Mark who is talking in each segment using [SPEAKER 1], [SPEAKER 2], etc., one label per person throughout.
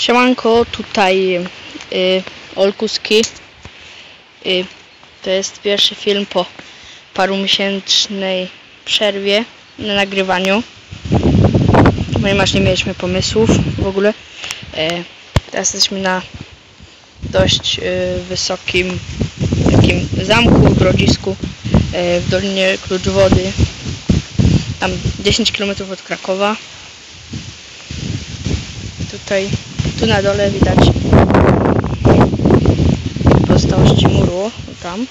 [SPEAKER 1] Siemanko, tutaj y, Olkuski. Y, to jest pierwszy film po parumiesięcznej przerwie na nagrywaniu. Ponieważ nie mieliśmy pomysłów w ogóle. E, teraz jesteśmy na dość y, wysokim takim zamku, grodzisku e, w Dolinie Klucz Wody. Tam 10 km od Krakowa. Tutaj, tu na dole widać pozostałości muru, tam.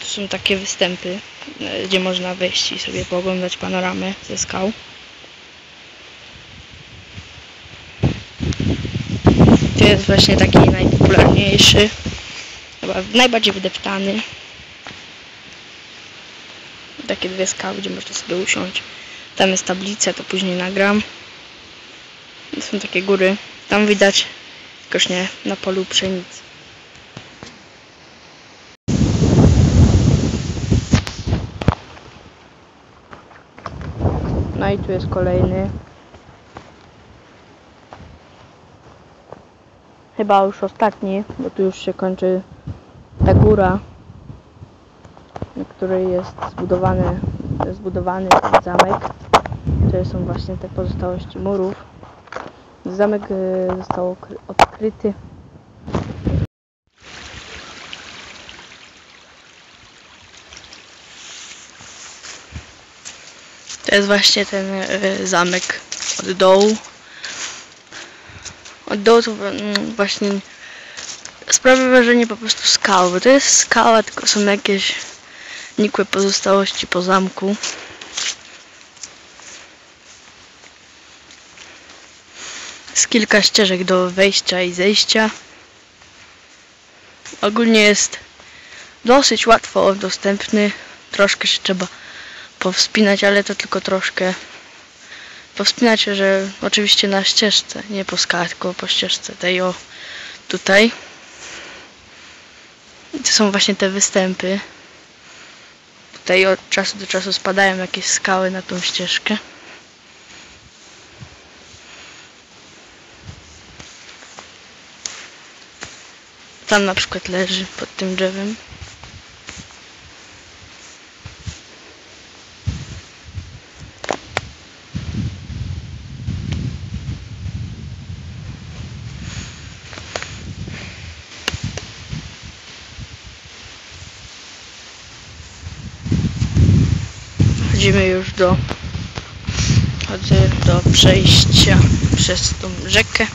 [SPEAKER 1] Tu są takie występy, e, gdzie można wejść i sobie pooglądać panoramę ze skał. To jest właśnie taki najpopularniejszy, chyba najbardziej wydeptany. Takie dwie skały, gdzie można sobie usiąść. Tam jest tablica, to później nagram. Są takie góry. Tam widać, jakoś nie, na polu pszenicy. No i tu jest kolejny. Chyba już ostatni, bo tu już się kończy ta góra, na której jest zbudowany, zbudowany zamek. To są właśnie te pozostałości murów. Zamek y, został odkryty. To jest właśnie ten y, zamek od dołu. Od dołu to mm, właśnie sprawia wrażenie po prostu skały, bo to jest skała, tylko są jakieś nikłe pozostałości po zamku. Jest kilka ścieżek do wejścia i zejścia. Ogólnie jest dosyć łatwo dostępny. Troszkę się trzeba powspinać, ale to tylko troszkę. Powspinać się, że oczywiście na ścieżce, nie po tylko po ścieżce tej o tutaj. I to są właśnie te występy. Tutaj od czasu do czasu spadają jakieś skały na tą ścieżkę. Tam na przykład leży pod tym drzewem. Chodzimy już do chodzę do przejścia przez tą rzekę.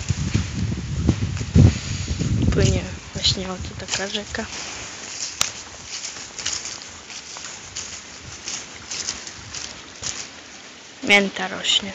[SPEAKER 1] Płynie właśnie oto taka rzeka. Mięta rośnie.